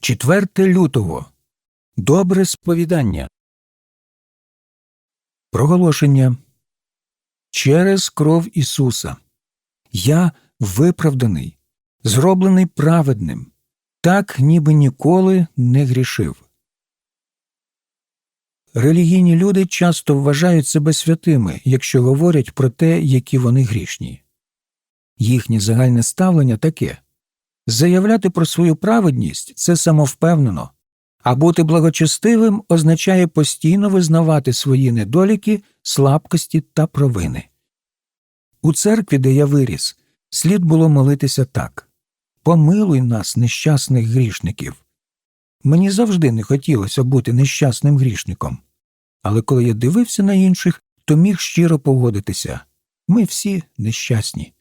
4 лютого. Добре сповідання. Проголошення. Через кров Ісуса. Я виправданий, зроблений праведним, так ніби ніколи не грішив. Релігійні люди часто вважають себе святими, якщо говорять про те, які вони грішні. Їхнє загальне ставлення таке заявляти про свою праведність це самовпевнено, а бути благочестивим означає постійно визнавати свої недоліки, слабкості та провини. У церкві, де я виріс, слід було молитися так Помилуй нас, нещасних грішників. Мені завжди не хотілося бути нещасним грішником, але коли я дивився на інших, то міг щиро погодитися ми всі нещасні.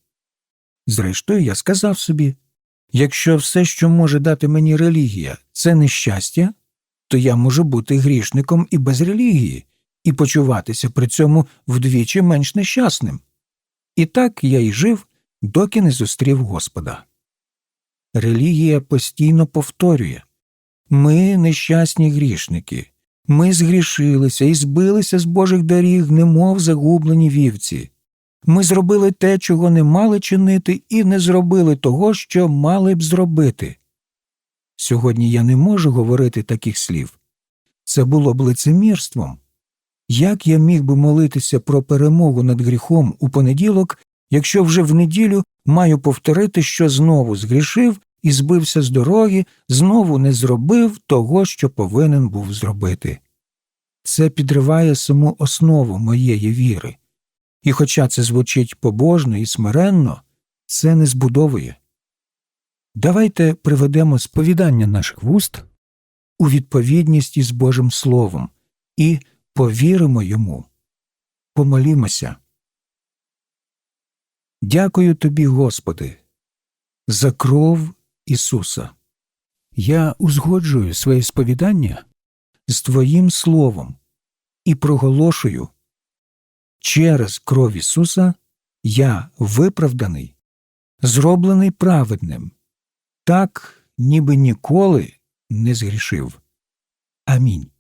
Зрештою, я сказав собі якщо все, що може дати мені релігія, це нещастя, то я можу бути грішником і без релігії, і почуватися при цьому вдвічі менш нещасним. І так я й жив, доки не зустрів Господа. Релігія постійно повторює ми нещасні грішники, ми згрішилися і збилися з Божих доріг, немов загублені вівці. Ми зробили те, чого не мали чинити, і не зробили того, що мали б зробити. Сьогодні я не можу говорити таких слів. Це було б лицемірством. Як я міг би молитися про перемогу над гріхом у понеділок, якщо вже в неділю маю повторити, що знову згрішив і збився з дороги, знову не зробив того, що повинен був зробити? Це підриває саму основу моєї віри. І хоча це звучить побожно і смиренно, це не збудовує. Давайте приведемо сповідання наших вуст у відповідність із Божим Словом і повіримо йому. Помолімося. Дякую тобі, Господи, за кров Ісуса. Я узгоджую своє сповідання з Твоїм Словом і проголошую через кров Ісуса я виправданий, зроблений праведним, так, ніби ніколи не згрішив. Амінь.